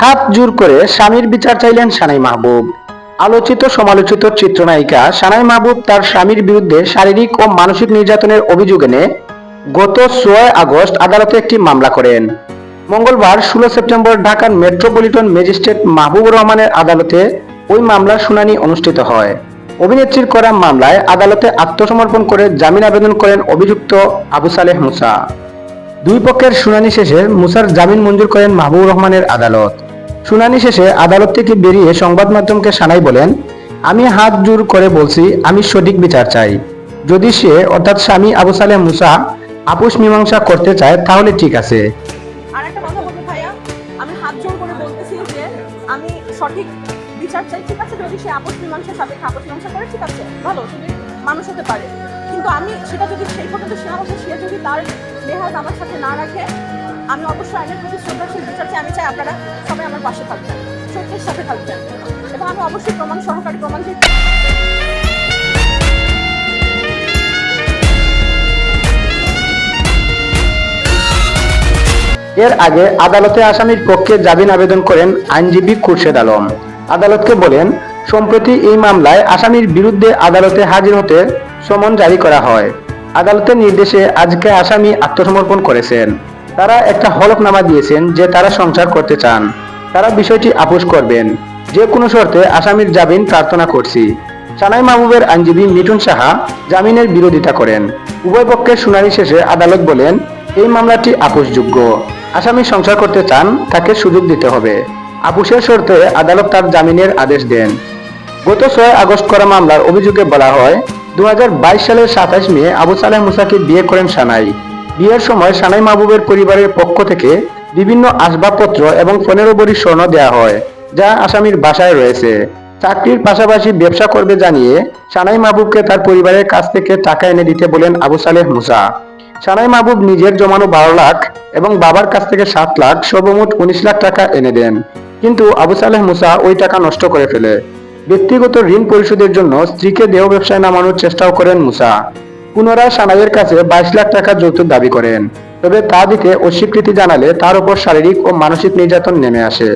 হাত জোর করে স্বামীর বিচার চাইলেন সানাই মাহবুব। আলোচিত সমালোচিত চিত্রনায়িকা সানাই মাহবুব তার স্বামীর বিরুদ্ধে শারীরিক ও মানসিক নির্যাতনের অভিযোগ এনে গত ছয় আগস্ট আদালতে একটি মামলা করেন। মঙ্গলবার ষোলো সেপ্টেম্বর ঢাকার মেট্রোপলিটন ম্যাজিস্ট্রেট মাহবুবুর রহমানের আদালতে ওই মামলার শুনানি অনুষ্ঠিত হয়। অভিনেত্রীর করা মামলায় আদালতে আত্মসমর্পণ করে জামিন আবেদন করেন অভিযুক্ত আবু সালেহ মুসা। দুই পক্ষের শুনানি শেষে মুসার জামিন মঞ্জুর করেন মাহবুবুর রহমানের আদালত। শুনানি শেষে আদালত থেকে বেরিয়ে সংবাদ মাধ্যমকে সানাই বলেন, আমি হাত জোর করে বলছি, আমি সঠিক বিচার চাই। যদি সে, অর্থাৎ স্বামী আবু সালেহ মুসা, আপোষ মীমাংসা করতে চায়, তাহলে ঠিক আছে। আমি পারে। কিন্তু আমি সেটা যদি সেই পর্যন্ত সে আমাকে সে যদি তার লেহাজ আমার সাথে না রাখে আমি অবশ্যই আইনের প্রতি শ্রদ্ধাশীল বিচার চাই, আমি চাই আপনারা সবাই আমার পাশে থাকবেন সত্যের সাথে থাকবেন এবং আমি অবশ্যই প্রমাণ সহকারী প্রমাণ এর আগে আদালতে আসামির পক্ষে জামিন আবেদন করেন আইনজীবী খুরশেদ আলম। আদালতকে বলেন, সম্প্রতি এই মামলায় আসামির বিরুদ্ধে আদালতে হাজির হতে সমন জারি করা হয়। আদালতের নির্দেশে আজকে আসামি আত্মসমর্পণ করেছেন। তারা একটা হলফনামা দিয়েছেন যে তারা সংসার করতে চান। তারা বিষয়টি আপোষ করবেন। যে কোনো শর্তে আসামির জামিন প্রার্থনা করছি। সানাই মাহবুবের আইনজীবী মিঠুন সাহা জামিনের বিরোধিতা করেন। উভয় পক্ষের শুনানি শেষে আদালত বলেন, এই মামলাটি আপোষযোগ্য। আসামি সংসার করতে চান, তাকে সুযোগ দিতে হবে। আপোষের শর্তে আদালত তার জামিনের আদেশ দেন। গত ছয় আগস্ট করা মামলার অভিযোগে বলা হয় দু হাজার বাইশ সালের সাতাশ মে আবু সালেহ মুসাকে বিয়ে করেন সানাই। বিয়ের সময় সানাই মাহবুবের পরিবারের পক্ষ থেকে বিভিন্ন আসবাবপত্র এবং পনেরো বড়ি স্বর্ণ দেওয়া হয়, যা আসামির বাসায় রয়েছে। চাকরির পাশাপাশি ব্যবসা করবে জানিয়ে সানাই মাহবুবকে তার পরিবারের কাছ থেকে টাকা এনে দিতে বলেন আবু সালেহ মুসা। সানাই মাহবুব নিজের জমানো বারো লাখ এবং বাবার কাছ থেকে সাত লাখ, সর্বমোট উনিশ লাখ টাকা এনে দেন। কিন্তু আবু সালেহ মুসা ওই টাকা নষ্ট করে ফেলে। ব্যক্তিগত ঋণ পরিশোধের জন্য স্ত্রীকে দেহ ব্যবসায় নামানোর চেষ্টাও করেন মুসা। পুনরায় সানাইয়ের কাছে বাইশ লাখ টাকা যৌতুক দাবি করেন। তবে তা দিতে অস্বীকৃতি জানালে তার উপর শারীরিক ও মানসিক নির্যাতন নেমে আসে।